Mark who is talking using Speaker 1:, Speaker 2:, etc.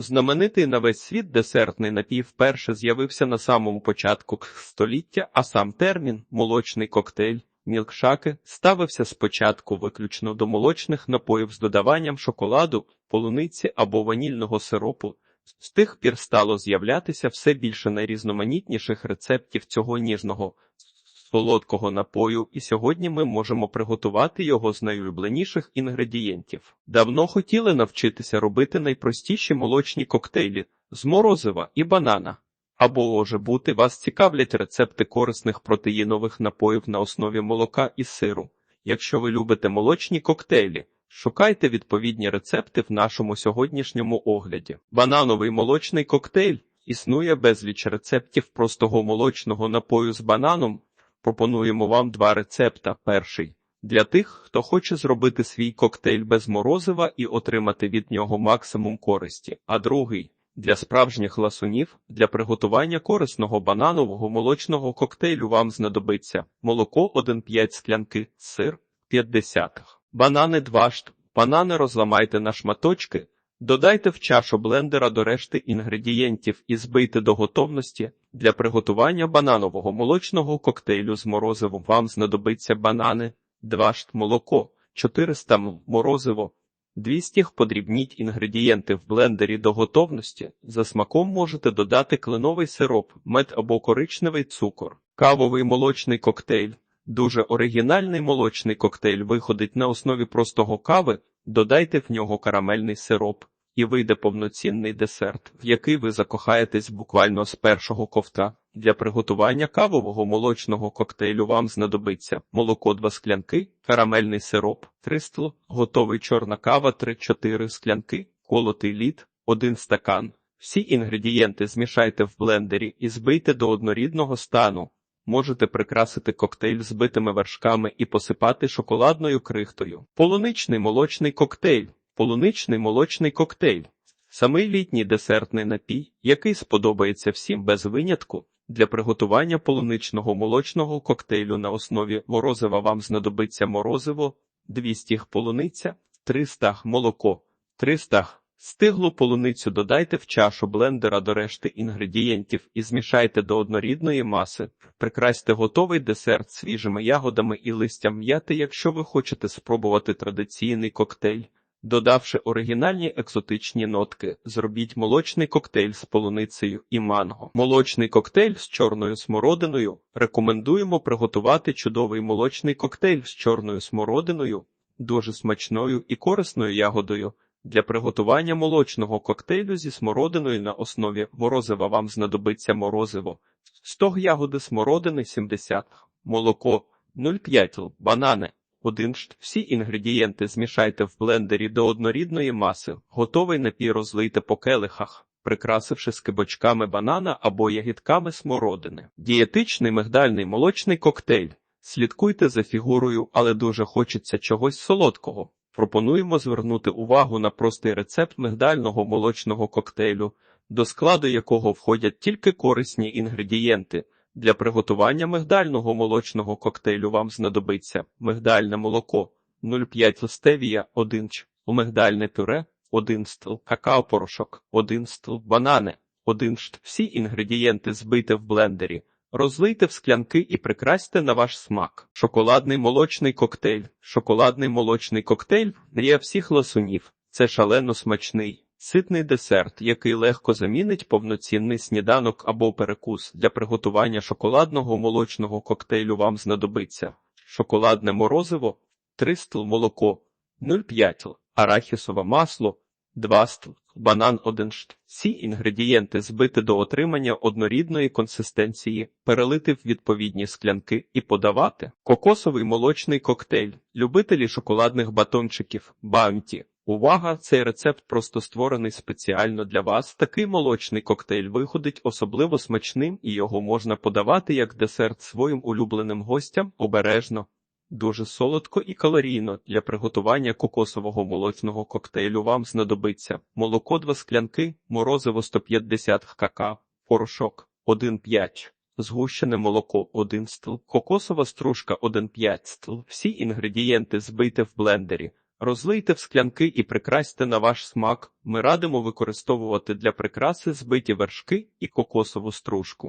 Speaker 1: Знаменитий на весь світ десертний напій вперше з'явився на самому початку століття, а сам термін молочний коктейль. Мілкшаки ставився спочатку виключно до молочних напоїв з додаванням шоколаду, полуниці або ванільного сиропу. З тих пір стало з'являтися все більше найрізноманітніших рецептів цього ніжного солодкого напою, і сьогодні ми можемо приготувати його з найулюбленіших інгредієнтів. Давно хотіли навчитися робити найпростіші молочні коктейлі з морозива і банана. Або, може бути, вас цікавлять рецепти корисних протеїнових напоїв на основі молока і сиру. Якщо ви любите молочні коктейлі, шукайте відповідні рецепти в нашому сьогоднішньому огляді. Банановий молочний коктейль існує безліч рецептів простого молочного напою з бананом. Пропонуємо вам два рецепта. Перший для тих, хто хоче зробити свій коктейль без морозива і отримати від нього максимум користі, а другий для справжніх ласунів для приготування корисного бананового молочного коктейлю вам знадобиться молоко 1,5 склянки, сир 50, банани 2 шт. Банани розламайте на шматочки, додайте в чашу блендера до решти інгредієнтів і збийте до готовності. Для приготування бананового молочного коктейлю з морозивом вам знадобиться банани, 2 шт молоко, 400 м морозиво, 200 подрібніть інгредієнти в блендері до готовності. За смаком можете додати кленовий сироп, мед або коричневий цукор. Кавовий молочний коктейль. Дуже оригінальний молочний коктейль виходить на основі простого кави, додайте в нього карамельний сироп, і вийде повноцінний десерт, в який ви закохаєтесь буквально з першого ковта. Для приготування кавового молочного коктейлю вам знадобиться молоко 2 склянки, карамельний сироп 3 стл, готовий чорна кава 3-4 склянки, колотий лід 1 стакан. Всі інгредієнти змішайте в блендері і збийте до однорідного стану. Можете прикрасити коктейль збитими вершками і посипати шоколадною крихтою. Полуничний молочний коктейль. Полуничний молочний коктейль. Самий літній десертний напій, який сподобається всім без винятку. Для приготування полуничного молочного коктейлю на основі морозива вам знадобиться морозиво, 200 г полуниця, 300 г молоко, 300 г. Стиглу полуницю додайте в чашу блендера до решти інгредієнтів і змішайте до однорідної маси. Прикрасьте готовий десерт свіжими ягодами і листям м'яти, якщо ви хочете спробувати традиційний коктейль. Додавши оригінальні екзотичні нотки, зробіть молочний коктейль з полуницею і манго. Молочний коктейль з чорною смородиною. Рекомендуємо приготувати чудовий молочний коктейль з чорною смородиною, дуже смачною і корисною ягодою. Для приготування молочного коктейлю зі смородиною на основі морозива вам знадобиться морозиво, 100 ягоди смородини 70, молоко 0,5 л, банани. Один шт. Всі інгредієнти змішайте в блендері до однорідної маси. Готовий напій розлийте по келихах, прикрасивши скибочками банана або ягідками смородини. Дієтичний мигдальний молочний коктейль. Слідкуйте за фігурою, але дуже хочеться чогось солодкого. Пропонуємо звернути увагу на простий рецепт мигдального молочного коктейлю, до складу якого входять тільки корисні інгредієнти. Для приготування мигдального молочного коктейлю вам знадобиться мигдальне молоко 0,5 листевія 1 ч, мигдальне пюре 1 стл, какао-порошок 1 стл, банани 1 шт. Всі інгредієнти збийте в блендері, розлийте в склянки і прикрасьте на ваш смак. Шоколадний молочний коктейль. Шоколадний молочний коктейль мрія всіх ласунів. Це шалено смачний. Ситний десерт, який легко замінить повноцінний сніданок або перекус для приготування шоколадного молочного коктейлю вам знадобиться шоколадне морозиво, 3 стл молоко, 0,5 арахісове масло, 2 стл, банан 1 шт. Всі інгредієнти збити до отримання однорідної консистенції, перелити в відповідні склянки і подавати. Кокосовий молочний коктейль, любителі шоколадних батончиків, баунті. Увага! Цей рецепт просто створений спеціально для вас. Такий молочний коктейль виходить особливо смачним і його можна подавати як десерт своїм улюбленим гостям обережно. Дуже солодко і калорійно для приготування кокосового молочного коктейлю вам знадобиться молоко 2 склянки, морозиво 150 какао, порошок 1,5, згущене молоко 1 стл, кокосова стружка 1,5 стл. Всі інгредієнти збийте в блендері. Розлийте в склянки і прикрасьте на ваш смак. Ми радимо використовувати для прикраси збиті вершки і кокосову стружку.